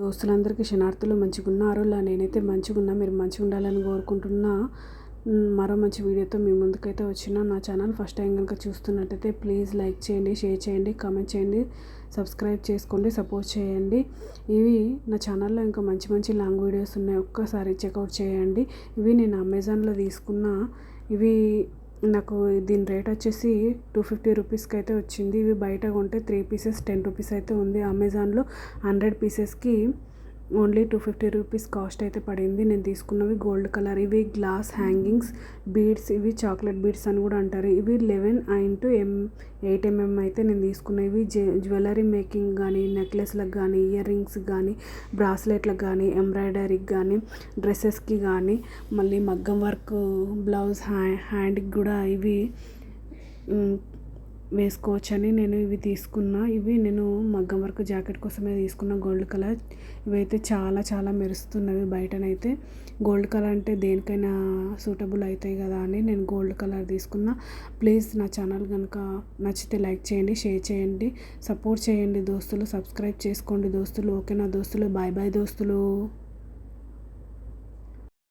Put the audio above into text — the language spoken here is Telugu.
దోస్తులందరికీ శనార్థులు మంచిగా ఉన్నారు ఇలా నేనైతే మంచిగా ఉన్నా మీరు మంచిగా ఉండాలని కోరుకుంటున్నా మరో మంచి వీడియోతో మీ ముందుకైతే వచ్చిన నా ఛానల్ ఫస్ట్ టైం కనుక చూస్తున్నట్టయితే ప్లీజ్ లైక్ చేయండి షేర్ చేయండి కామెంట్ చేయండి సబ్స్క్రైబ్ చేసుకోండి సపోర్ట్ చేయండి. ఇవి నా ఛానల్లో ఇంకా మంచి మంచి లాంగ్ వీడియోస్ ఉన్నాయి ఒక్కసారి చెక్అవుట్ చేయండి. ఇవి నేను అమెజాన్లో తీసుకున్న ఇవి నాకు దీని రేట్ వచ్చేసి టూ ఫిఫ్టీ రూపీస్కి అయితే వచ్చింది. ఇవి బయట కొంటే త్రీ పీసెస్ టెన్ రూపీస్ అయితే ఉంది. అమెజాన్లో hundred పీసెస్కి only two fifty rupees cost అయితే పడింది. నేను తీసుకున్నవి గోల్డ్ కలర్ ఇవి గ్లాస్ హ్యాంగింగ్స్ బీడ్స్ ఇవి చాక్లెట్ బీడ్స్ అని కూడా అంటారు. ఇవి eleven into m eight mm అయితే నేను తీసుకున్న ఇవి. జ్యువెలరీ మేకింగ్ కానీ నెక్లెస్లకు కానీ ఇయర్ రింగ్స్ కానీ బ్రాస్లెట్లకు కానీ ఎంబ్రాయిడరీకి కానీ డ్రెస్సెస్కి కానీ మళ్ళీ మగ్గం వర్క్ బ్లౌజ్ హ్యా హ్యాండ్కి కూడా ఇవి వేసుకోవచ్చని నేను ఇవి తీసుకున్నా. ఇవి నేను మగ్గం వర్క్ జాకెట్ కోసమే తీసుకున్న. Gold colour. ఇవైతే చాలా చాలా మెరుస్తున్నవి బయటనైతే. గోల్డ్ కలర్ అంటే దేనికైనా సూటబుల్ అవుతాయి కదా అని నేను గోల్డ్ కలర్ తీసుకున్నా. ప్లీజ్ నా ఛానల్ కనుక నచ్చితే లైక్ చేయండి షేర్ చేయండి సపోర్ట్ చేయండి దోస్తులు సబ్స్క్రైబ్ చేసుకోండి దోస్తులు. ఓకే నా దోస్తులు? బాయ్ బాయ్ దోస్తులు.